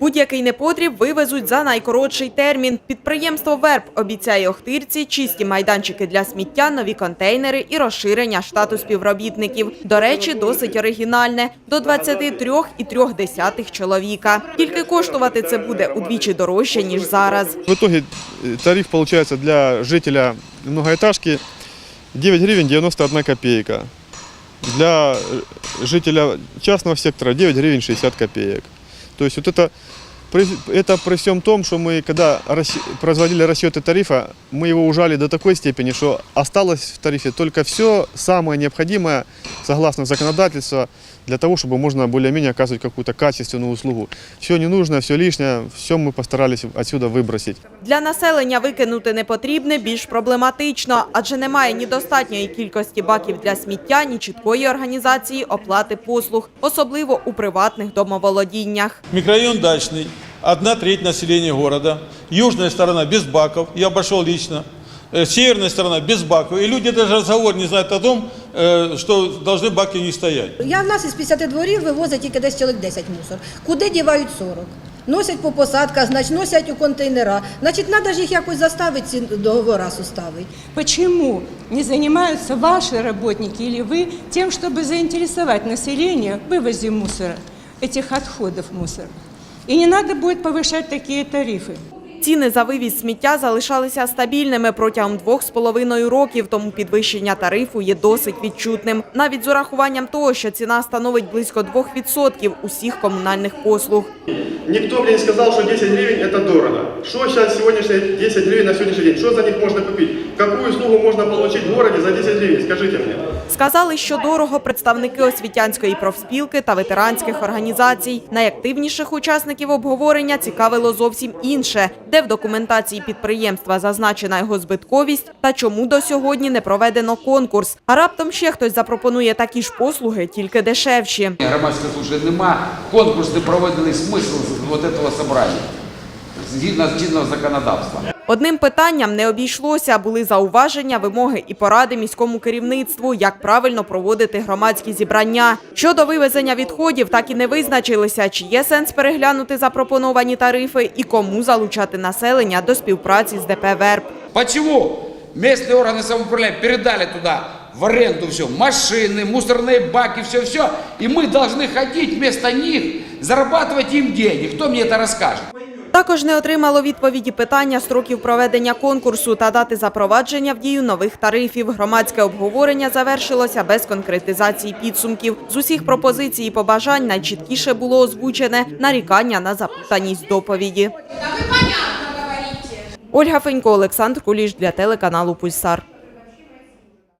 Будь-який непотріб вивезуть за найкоротший термін. Підприємство «Верб» обіцяє Охтирці чисті майданчики для сміття, нові контейнери і розширення штату співробітників. До речі, досить оригінальне – до 23,3 чоловіка. Тільки коштувати це буде удвічі дорожче, ніж зараз. В итоге э, тариф получается для жителя многоэтажки 9 гривен 91 копейка. Для э, жителя частного сектора 9 гривен 60 копеек. То есть вот это это при всем том, что мы, когда расч- производили расчеты тарифа, мы его ужали до такой степени, что осталось в тарифе только все самое необходимое, согласно законодательству, для того, чтобы можно более-менее оказывать какую-то качественную услугу. Все ненужное, все лишнее, все мы постарались отсюда выбросить. Для населення викинути непотрібне більш проблематично, адже немає ні достатньої кількості баків для сміття, ні чіткої організації оплати послуг, особливо у приватних домоволодіннях. Микрорайон Дачный, одна треть населения города, южная сторона без баков, я обошел лично, Э, северная сторона без баков, и люди даже разговор не знают о том, э, что должны баки не стоять. Я в нас із 50 дворів вивозить тільки десь чоловік 10 мусор. Куди дівають 40? Носять по посадках, значить носять у контейнера. Значить, треба ж їх якось заставити ці договори составити. Почему не занимаются ваши работники или вы тем, чтобы заинтересовать население в вывозе мусора, этих отходов мусора? И не надо будет повышать такие тарифы. Ціни за вивіз сміття залишалися стабільними протягом двох з половиною років, тому підвищення тарифу є досить відчутним. Навіть з урахуванням того, що ціна становить близько 2% усіх комунальних послуг. Никто мне не сказал, что 10 гривен это дорого. Что сейчас сегодняшние 10 гривен на сегодняшний день? Что за них можно купить? Какую услугу можно получить в городе за 10 гривен? Скажите мне. Сказали, що дорого представники освітянської профспілки та ветеранських організацій. Найактивніших учасників обговорення цікавило зовсім інше, де в документації підприємства зазначена його збитковість та чому до сьогодні не проведено конкурс. А раптом ще хтось запропонує такі ж послуги, тільки дешевші. Громадська служба нема, конкурс не проведений смисл вот этого собрання згідно чинного законодавства. Одним питанням не обійшлося, були зауваження, вимоги і поради міському керівництву, як правильно проводити громадські зібрання. Щодо вивезення відходів, так і не визначилися, чи є сенс переглянути запропоновані тарифи і кому залучати населення до співпраці з ДП «Верб». Почему местные органы самоуправления передали туда в аренду все, машины, мусорные баки, все-все, и мы должны ходить вместо них, зарабатывать им деньги? Кто мне это расскажет? Також не отримало відповіді питання строків проведення конкурсу та дати запровадження в дію нових тарифів. Громадське обговорення завершилося без конкретизації підсумків. З усіх пропозицій і побажань найчіткіше було озвучене нарікання на запутаність доповіді. Ольга Фенько, Олександр Куліш для телеканалу Пульсар.